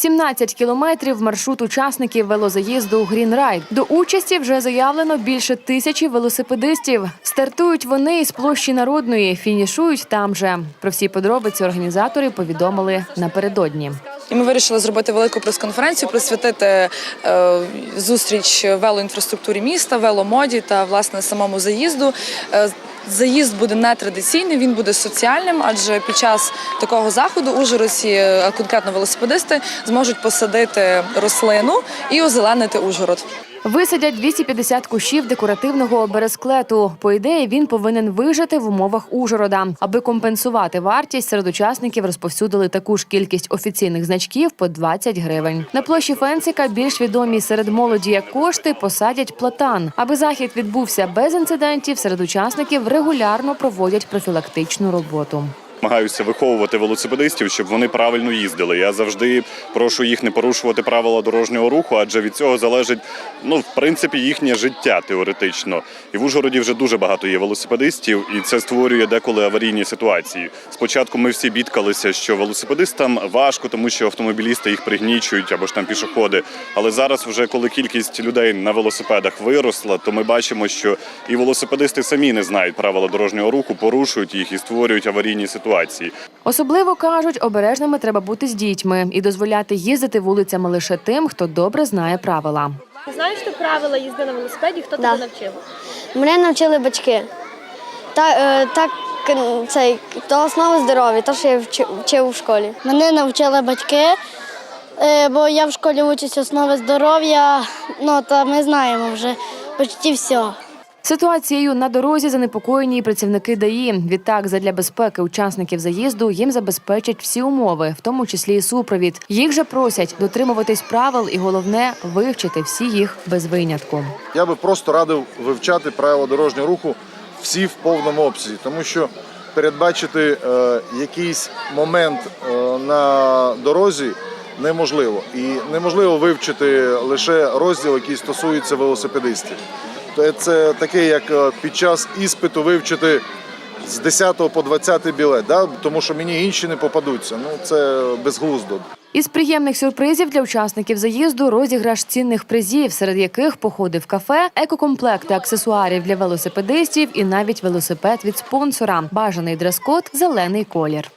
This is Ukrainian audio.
17 кілометрів маршрут учасників велозаїзду Грінрайд. До участі вже заявлено більше тисячі велосипедистів. Стартують вони із площі народної, фінішують там же. Про всі подробиці організатори повідомили напередодні. І ми вирішили зробити велику прес-конференцію, присвятити е, зустріч велоінфраструктурі міста, веломоді та власне самому заїзду. Е, Заїзд буде нетрадиційний, він буде соціальним, адже під час такого заходу Ужгородці, а конкретно велосипедисти, зможуть посадити рослину і озеленити Ужгород. Висадять 250 кущів декоративного бересклету. По ідеї, він повинен вижити в умовах Ужгорода. Аби компенсувати вартість, серед учасників розповсюдили таку ж кількість офіційних значків по 20 гривень. На площі Фенсика більш відомі серед молоді як кошти посадять платан. Аби захід відбувся без інцидентів, серед учасників регулярно проводять профілактичну роботу. Намагаюся виховувати велосипедистів, щоб вони правильно їздили. Я завжди прошу їх не порушувати правила дорожнього руху, адже від цього залежить ну в принципі їхнє життя теоретично. І в Ужгороді вже дуже багато є велосипедистів, і це створює деколи аварійні ситуації. Спочатку ми всі бідкалися, що велосипедистам важко, тому що автомобілісти їх пригнічують або ж там пішоходи. Але зараз, вже коли кількість людей на велосипедах виросла, то ми бачимо, що і велосипедисти самі не знають правила дорожнього руху, порушують їх і створюють аварійні ситуації. Особливо кажуть, обережними треба бути з дітьми і дозволяти їздити вулицями лише тим, хто добре знає правила. Знаєш ти правила їзди на велосипеді? Хто Да. тебе навчив? Мене навчили батьки. Та, е, так, цей, то основи здоров'я, то, що я вчив, вчив у школі. Мене навчили батьки, е, бо я в школі учусь основи здоров'я. Ну та ми знаємо вже почти все. Ситуацією на дорозі занепокоєні і працівники ДАІ. Відтак, задля безпеки учасників заїзду їм забезпечать всі умови, в тому числі і супровід. Їх же просять дотримуватись правил і головне вивчити всі їх без винятку. Я би просто радив вивчати правила дорожнього руху всі в повному обсязі, тому що передбачити е, якийсь момент е, на дорозі неможливо. І неможливо вивчити лише розділ, який стосується велосипедистів. То Це таке, як е, під час іспиту вивчити з 10 по 20 білет, да? тому що мені інші не попадуться. Ну це безглуздо. Із приємних сюрпризів для учасників заїзду розіграш цінних призів, серед яких походи в кафе, екокомплекти аксесуарів для велосипедистів і навіть велосипед від спонсора. Бажаний дрес-код – зелений колір.